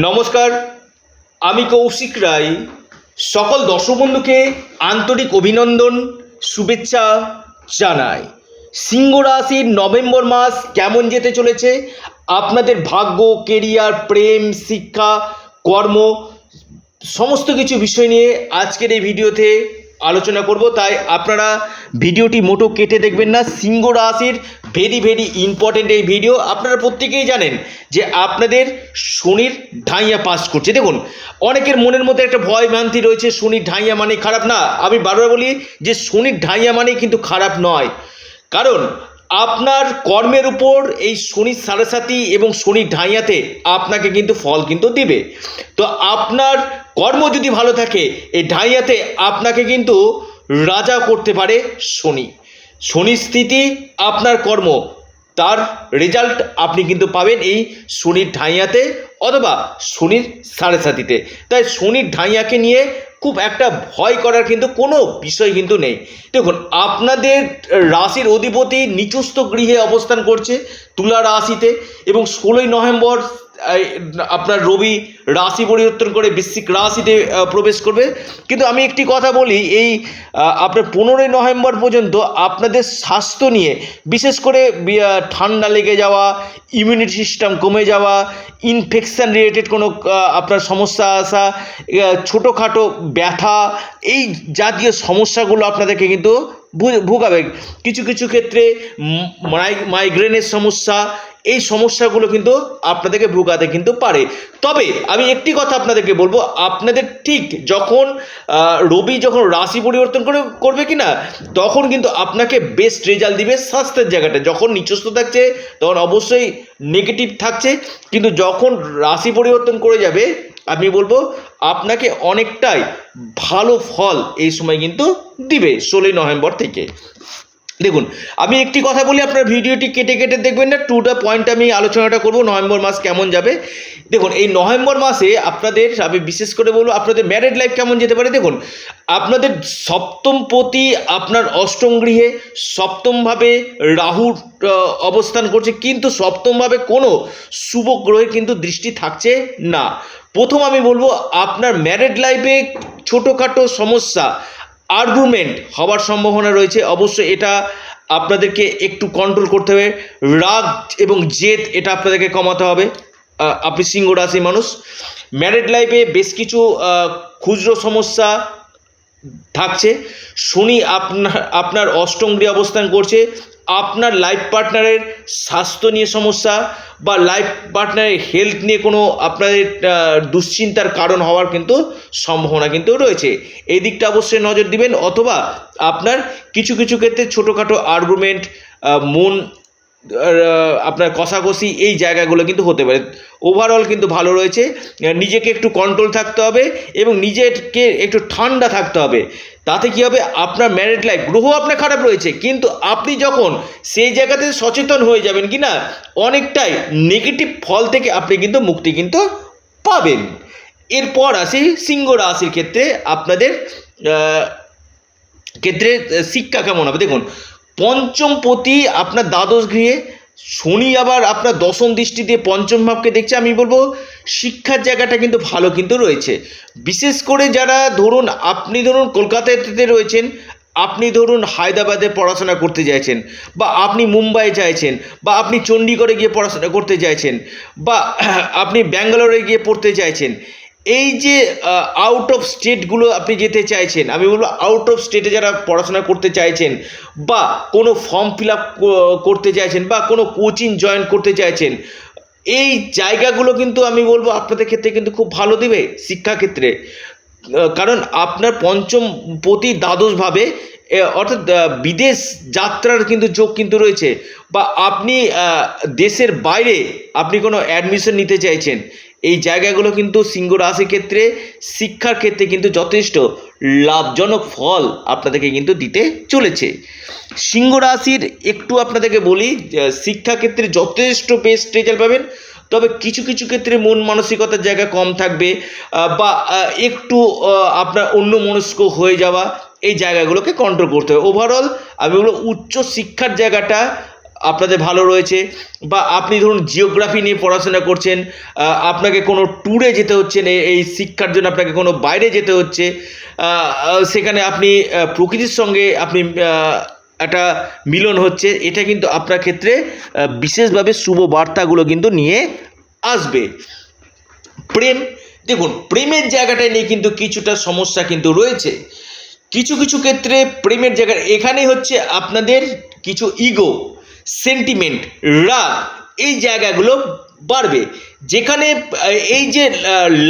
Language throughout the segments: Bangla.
নমস্কার, আমি কৌশিক রায়। সকল দর্শক বন্ধুকে আন্তরিক অভিনন্দন, শুভেচ্ছা জানাই। সিংহ রাশির নভেম্বর মাস কেমন যেতে চলেছে? আপনাদের ভাগ্য, কেরিয়ার, প্রেম, শিক্ষা, কর্ম, সমস্ত কিছু বিষয় নিয়ে আজকের এই ভিডিওতে আলোচনা করব। তাই আপনারা ভিডিওটি মোটো কেটে দেখবেন না, সিংহ রাশির ভেরি ভেরি ইম্পর্টেন্ট এই ভিডিও আপনারা প্রত্যেকেই জানেন যে আপনাদের শনির ঢাইয়া পাস করছে। দেখুন, অনেকের মনের মধ্যে একটা ভয় ভ্রান্তি রয়েছে, শনির ঢাইয়া মানে খারাপ। না, আমি বারবার বলি যে শনির ঢাইয়া মানে কিন্তু খারাপ নয়। কারণ আপনার কর্মের উপর এই শনির সাড়ে এবং শনির ঢাইয়াতে আপনাকে কিন্তু ফল কিন্তু দিবে। তো আপনার কর্ম যদি ভালো থাকে, এই ঢাইয়াতে আপনাকে কিন্তু রাজা করতে পারে শনি। শনি স্থিতি, আপনার কর্ম, তার রেজাল্ট আপনি কিন্তু পাবেন এই শনির ঢাইয়াতে অথবা শনির সাড়ে সাতিতে। তাই শনির ঢাইয়াকে নিয়ে খুব একটা ভয় করার কিন্তু কোনো বিষয় কিন্তু নেই। দেখুন, আপনাদের রাশির অধিপতি নিচস্থ গৃহে অবস্থান করছে, তুলা রাশিতে এবং ষোলোই নভেম্বর আপনার রবি রাশি পরিবর্তন করে বৃশ্চিক রাশিতে প্রবেশ করবে। কিন্তু আমি একটি কথা বলি, এই আপনার পনেরোই নভেম্বর পর্যন্ত আপনাদের স্বাস্থ্য নিয়ে, বিশেষ করে ঠান্ডা লেগে যাওয়া ইমিউনিটি সিস্টেম কমে যাওয়া ইনফেকশান রিলেটেড কোনো আপনার সমস্যা আসা ছোটোখাটো ব্যথা, এই জাতীয় সমস্যাগুলো আপনাদেরকে কিন্তু ভু- ভোগাবে কিছু কিছু ক্ষেত্রে মাই- মাইগ্রেনের সমস্যা, এই সমস্যাগুলো কিন্তু আপনাদেরকে ভোগাতে কিন্তু পারে। তবে আমি একটি কথা আপনাদেরকে বলব, আপনাদের ঠিক যখন রবি যখন রাশি পরিবর্তন করে, করবে কি না তখন কিন্তু আপনাকে বেস্ট রেজাল্ট দিবে স্বাস্থ্যের জায়গাটা। যখন নিচস্থ থাকছে, তখন অবশ্যই নেগেটিভ থাকছে। কিন্তু যখন রাশি পরিবর্তন করে যাবে আমি বলব আপনাকে অনেকটাই ভালো ফল এই সময় কিন্তু দিবে ষোলোই নভেম্বর থেকে। দেখুন, আমি একটি কথা বলি, আপনার ভিডিওটি কেটে কেটে দেখবেন না টু দ্য পয়েন্ট আমি আলোচনাটা করব, নভেম্বর মাস কেমন যাবে। দেখুন, এই নভেম্বর মাসে আপনাদের, আমি বিশেষ করে বলব, আপনাদের ম্যারেড লাইফ কেমন যেতে পারে, দেখুন, আপনাদের সপ্তম প্রতি আপনার অষ্টম গৃহে সপ্তমভাবে রাহুর অবস্থান করছে, কিন্তু সপ্তমভাবে কোনো শুভ গ্রহের কিন্তু দৃষ্টি থাকছে না। প্রথম আমি বলব, আপনার ম্যারেড লাইফে ছোটোখাটো সমস্যা আর্গুমেন্ট হওয়ার সম্ভাবনা রয়েছে। অবশ্যই এটা আপনাদেরকে একটু কন্ট্রোল করতে হবে। রাগ এবং জেদ এটা আপনাদেরকে কমাতে হবে। আপনি সিংহ রাশি মানুষ। ম্যারেড লাইফে বেশ কিছু খুচরো সমস্যা থাকছে। শনি আপনার আপনার অষ্টম অবস্থান করছে। আপনার লাইফ পার্টনারের স্বাস্থ্য নিয়ে সমস্যা বা লাইফ পার্টনারের হেলথ নিয়ে কোনো আপনাদের দুশ্চিন্তার কারণ হওয়ার কিন্তু সম্ভাবনা কিন্তু রয়েছে। এই দিকটা অবশ্যই নজর দিবেন অথবা আপনার কিছু কিছু ক্ষেত্রে ছোটোখাটো আর্গুমেন্ট মন আপনার কষাকষি এই জায়গাগুলো কিন্তু হতে পারে। ওভারঅল কিন্তু ভালো রয়েছে। নিজেকে একটু কন্ট্রোল থাকতে হবে এবং নিজেকে একটু ঠান্ডা থাকতে হবে। তাতে কি হবে? আপনার ম্যারিড লাইফ গ্রহ আপনার খারাপ রয়েছে, কিন্তু আপনি যখন সেই জায়গাতে সচেতন হয়ে যাবেন কি না অনেকটাই নেগেটিভ ফল থেকে আপনি কিন্তু মুক্তি কিন্তু পাবেন। এরপর আসি সিংহ রাশির ক্ষেত্রে আপনাদের ক্ষেত্রে শিক্ষা কেমন হবে? দেখুন, পঞ্চম পতি আপনার দ্বাদশ গৃহে শনি আবার আপনার দশম দৃষ্টি দিয়ে পঞ্চম ভাবকে দেখছে, আমি বলব শিক্ষার জায়গাটা কিন্তু ভালো কিন্তু রয়েছে। বিশেষ করে যারা ধরুন, আপনি ধরুন কলকাতাতে রয়েছেন, আপনি ধরুন হায়দ্রাবাদে পড়াশোনা করতে চাইছেন বা আপনি মুম্বাই চাইছেন বা আপনি চণ্ডীগড়ে গিয়ে পড়াশোনা করতে চাইছেন বা আপনি ব্যাঙ্গালোরে গিয়ে পড়তে চাইছেন এই যে আউট অফ স্টেটগুলো আপনি যেতে চাইছেন, আমি বলব আউট অফ স্টেটে যারা পড়াশোনা করতে চাইছেন বা কোনো ফর্ম ফিল আপ করতে চাইছেন বা কোনো কোচিং জয়েন করতে চাইছেন, এই জায়গাগুলো কিন্তু আমি বলব আপনাদের ক্ষেত্রে কিন্তু খুব ভালো দেবে শিক্ষাক্ষেত্রে। কারণ আপনার পঞ্চম প্রতি দ্বাদশভাবে অর্থাৎ বিদেশ যাত্রার কিন্তু যোগ কিন্তু রয়েছে। বা আপনি দেশের বাইরে আপনি কোনো অ্যাডমিশন নিতে চাইছেন, এই জায়গাগুলো কিন্তু সিংহ রাশির ক্ষেত্রে শিক্ষার ক্ষেত্রে কিন্তু যথেষ্ট লাভজনক ফল আপনাদেরকে কিন্তু দিতে চলেছে। সিংহ রাশির একটু আপনাদেরকে বলি শিক্ষাক্ষেত্রে যথেষ্ট বেস্ট রেজাল্ট পাবেন, তবে কিছু কিছু ক্ষেত্রে মন মানসিকতার জায়গা কম থাকবে বা একটু আপনার অন্য মনস্ক হয়ে যাওয়া এই জায়গাগুলোকে কন্ট্রোল করতে হবে। ওভারঅল আমি বলব উচ্চ শিক্ষার জায়গাটা আপনাদের ভালো রয়েছে বা আপনি ধরুন জিওগ্রাফি নিয়ে পড়াশোনা করছেন আপনাকে কোনো ট্যুরে যেতে হচ্ছে না, এই শিক্ষার জন্য আপনাকে কোনো বাইরে যেতে হচ্ছে সেখানে আপনি প্রকৃতির সঙ্গে আপনি একটা মিলন হচ্ছে এটা কিন্তু আপনার ক্ষেত্রে বিশেষভাবে শুভ বার্তাগুলো কিন্তু নিয়ে আসবে। প্রেম দেখুন প্রেমের জায়গাটায় নিয়ে কিন্তু কিছুটা সমস্যা কিন্তু রয়েছে। কিছু কিছু ক্ষেত্রে প্রেমের জায়গা এখানে হচ্ছে আপনাদের কিছু ইগো সেন্টিমেন্ট রাগ, এই জায়গাগুলো বাড়বে। যেখানে, এই যে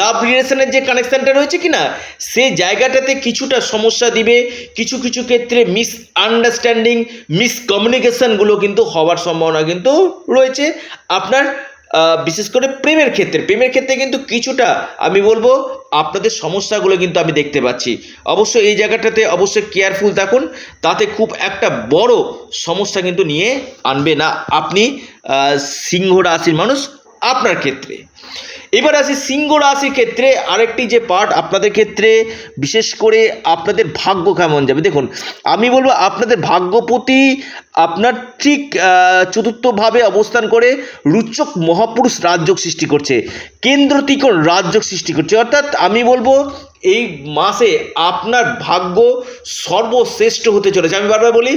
লাভ রিলেশনের যে কানেকশানটা রয়েছে কি না সেই জায়গাটাতে কিছুটা সমস্যা দিবে। কিছু কিছু ক্ষেত্রে মিস আন্ডারস্ট্যান্ডিং মিসকমিউনিকেশনগুলো কিন্তু হওয়ার সম্ভাবনা কিন্তু রয়েছে। আপনার বিশেষ করে প্রেমের ক্ষেত্রে। প্রেমের ক্ষেত্রে কিন্তু কিছুটা, আমি বলব, আপনাদের সমস্যাগুলো কিন্তু আমি দেখতে পাচ্ছি। অবশ্য এই জায়গাটাতে অবশ্যই কেয়ারফুল থাকুন, তাতে খুব একটা বড় সমস্যা কিন্তু নিয়ে আনবে না। আপনি সিংহ রাশির মানুষ, আপনার ক্ষেত্রে। এবার আসি সিংহ রাশির ক্ষেত্রে আরেকটি যে পার্ট আপনাদের ক্ষেত্রে, বিশেষ করে আপনাদের ভাগ্য কেমন যাবে? দেখুন, আমি বলব আপনাদের ভাগ্যপতি আপনার ঠিক চতুর্থভাবে অবস্থান করে রুচক মহাপুরুষ রাজযোগ সৃষ্টি করছে। কেন্দ্র তিকোণ রাজযোগ সৃষ্টি করছে। অর্থাৎ আমি বলব এই মাসে আপনার ভাগ্য সর্বশ্রেষ্ঠ হতে চলেছে। আমি বারবার বলি,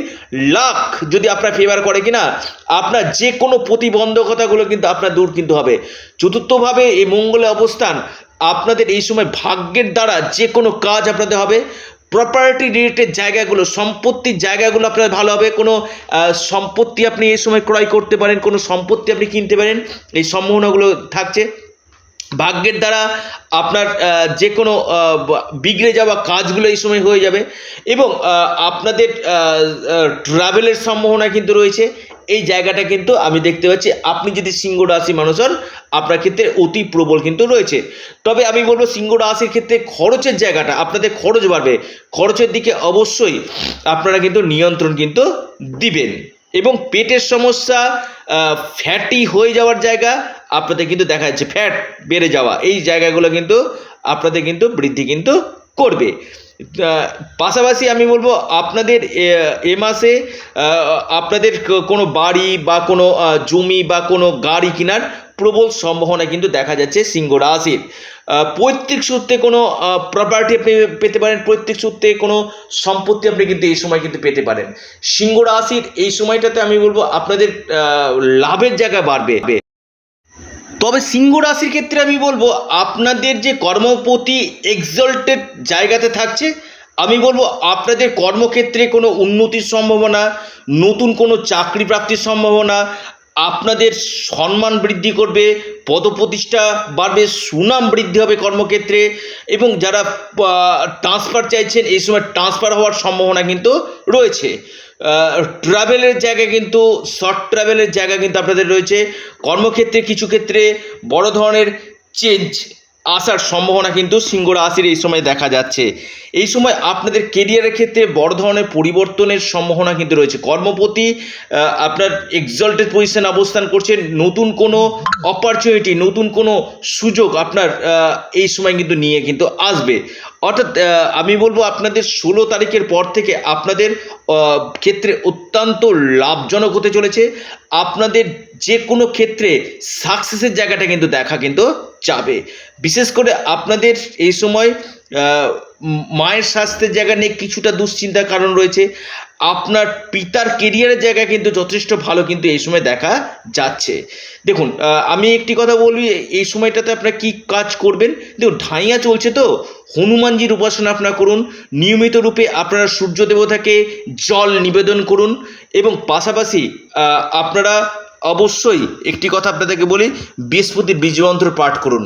লাখ যদি আপনার ফেভার করে কিনা, আপনার যে কোনো প্রতিবন্ধকতাগুলো কিন্তু আপনার দূর কিন্তু হবে। চতুর্থভাবে এই মঙ্গলের অবস্থান, আপনাদের এই সময় ভাগ্যের দ্বারা যে কোনো কাজ আপনাদের হবে। প্রপার্টি রিলেটেড জায়গাগুলো, সম্পত্তির জায়গাগুলো আপনার ভালো হবে। কোনো সম্পত্তি আপনি এই সময় ক্রয় করতে পারেন, কোনো সম্পত্তি আপনি কিনতে পারেন, এই সম্ভাবনাগুলো থাকছে। ভাগ্যের দ্বারা আপনার যে কোনো বিগড়ে যাওয়া কাজগুলো এই সময় হয়ে যাবে এবং আপনাদের ট্রাভেলের সম্ভাবনা কিন্তু রয়েছে। এই জায়গাটা কিন্তু আমি দেখতে পাচ্ছি। আপনি যদি সিংহ রাশি মানুষ হন, আপনার ক্ষেত্রে অতি প্রবল কিন্তু রয়েছে। তবে আমি বলব সিংহ রাশির ক্ষেত্রে খরচের জায়গাটা, আপনাদের খরচ বাড়বে। খরচের দিকে অবশ্যই আপনারা কিন্তু নিয়ন্ত্রণ কিন্তু দিবেন। এবং পেটের সমস্যা ফ্যাটি হয়ে যাওয়ার জায়গা আপনাদের কিন্তু দেখা যাচ্ছে ফ্যাট বেড়ে যাওয়া। এই জায়গাগুলো কিন্তু আপনাদের কিন্তু বৃদ্ধি কিন্তু করবে। পাশাপাশি আমি বলব, আপনাদের এ- মাসে আপনাদের কোনো বাড়ি বা কোনো জমি বা কোনো গাড়ি কেনার প্রবল সম্ভাবনা কিন্তু দেখা যাচ্ছে সিংহ রাশির। পৈতৃক সূত্রে কোনো প্রপার্টি আপনি পেতে পারেন, পৈতৃক সূত্রে কোনো সম্পত্তি আপনি কিন্তু এই সময় কিন্তু পেতে পারেন। সিংহ রাশির এই সময়টাতে আমি বলব, আপনাদের লাভের জায়গা বাড়বে। তবে সিংহ রাশির ক্ষেত্রে আমি বলব, আপনাদের যে কর্মপতি এক্সল্টেড জায়গাতে থাকছে, আমি বলব আপনাদের কর্মক্ষেত্রে কোনো উন্নতির সম্ভাবনা, নতুন কোনো চাকরি প্রাপ্তির সম্ভাবনা আপনাদের সম্মান বৃদ্ধি করবে, পদপ্রতিষ্ঠা বাড়বে, সুনাম বৃদ্ধি হবে কর্মক্ষেত্রে এবং যারা ট্রান্সফার চাইছেন, এই সময় ট্রান্সফার হওয়ার সম্ভাবনা কিন্তু রয়েছে। ট্রাভেলের জায়গা কিন্তু শর্ট ট্রাভেলের জায়গা কিন্তু আপনাদের রয়েছে। কর্মক্ষেত্রে কিছু ক্ষেত্রে বড় ধরনের চেঞ্জ আসার সম্ভাবনা কিন্তু সিংহ রাশির এই সময় দেখা যাচ্ছে। এই সময় আপনাদের কেরিয়ারের ক্ষেত্রে বড় ধরনের পরিবর্তনের সম্ভাবনা কিন্তু রয়েছে। কর্মপতি আপনার এক্সল্টেড পজিশন অবস্থান করছেন, নতুন কোনো অপরচুনিটি নতুন কোনো সুযোগ আপনার এই সময় কিন্তু নিয়ে কিন্তু আসবে। অর্থাৎ আমি বলব আপনাদের ষোলো তারিখের পর থেকে আপনাদের ক্ষেত্রে অত্যন্ত লাভজনক হতে চলেছে। আপনাদের যে কোনো ক্ষেত্রে সাকসেসের জায়গাটা কিন্তু দেখা কিন্তু যাবে। বিশেষ করে আপনাদের এই সময় মায়ের স্বাস্থ্যের জায়গা নিয়ে কিছুটা দুশ্চিন্তার কারণ রয়েছে। আপনার পিতার কেরিয়ারের জায়গা কিন্তু যথেষ্ট ভালো কিন্তু এই সময় দেখা যাচ্ছে। দেখুন আমি একটি কথা বলি এই সময়টাতে আপনার কি কাজ করবেন? দেখুন, ঢাইয়া চলছে তো। হনুমানজির উপাসনা আপনার করুন, নিয়মিত রূপে আপনারা সূর্য দেবতাকে জল নিবেদন করুন এবং পাশাপাশি আপনারা অবশ্যই একটি কথা আপনাদেরকে বলি, বৃহস্পতির বীজমন্ত্র পাঠ করুন।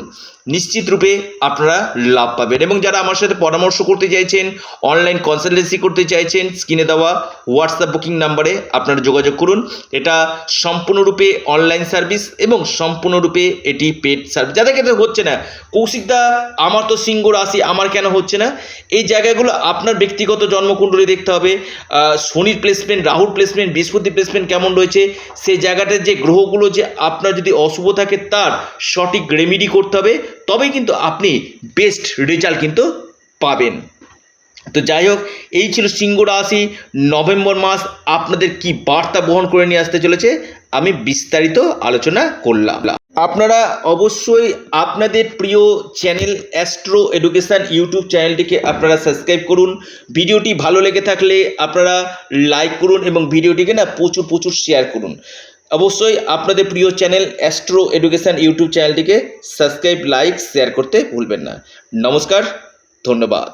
নিশ্চিত রূপে আপনারা লাভ পাবেন। এবং যারা আমার সাথে পরামর্শ করতে চাইছেন অনলাইন কনসালটেন্সি করতে চাইছেন স্ক্রিনে দেওয়া হোয়াটসঅ্যাপ বুকিং নাম্বারে আপনারা যোগাযোগ করুন। এটা সম্পূর্ণরূপে অনলাইন সার্ভিস এবং সম্পূর্ণরূপে এটি পেড সার্ভিস যাদের ক্ষেত্রে হচ্ছে না কৌশিকদা আমার তো সিংহ রাশি, আমার কেন হচ্ছে না? এই জায়গাগুলো আপনার ব্যক্তিগত জন্মকুণ্ডলী দেখতে হবে। শনির প্লেসমেন্ট রাহুর প্লেসমেন্ট বৃহস্পতি প্লেসমেন্ট কেমন রয়েছে? সেই জায়গাটার যে গ্রহগুলো যে আপনার যদি অশুভ থাকে, তার সঠিক রেমিডি করতে হবে। তবেই কিন্তু আপনি বেস্ট রেজাল্ট কিন্তু পাবেন। তো যাই হোক, এই ছিল সিংহ রাশি, নভেম্বর মাস, আপনাদের কি বার্তা বহন করে নিয়ে আসতে চলেছে, আমি বিস্তারিত আলোচনা করলাম। আপনারা অবশ্যই আপনাদের প্রিয় চ্যানেল অ্যাস্ট্রো এডুকেশান ইউটিউব চ্যানেলটিকে আপনারা সাবস্ক্রাইব করুন। ভিডিওটি ভালো লেগে থাকলে আপনারা লাইক করুন এবং ভিডিওটিকে না প্রচুর প্রচুর শেয়ার করুন। অবশ্যই আপনাদের প্রিয় চ্যানেল অ্যাস্ট্রো এডুকেশান ইউটিউব চ্যানেলটিকে সাবস্ক্রাইব, লাইক, শেয়ার করতে ভুলবেন না। নমস্কার, ধন্যবাদ।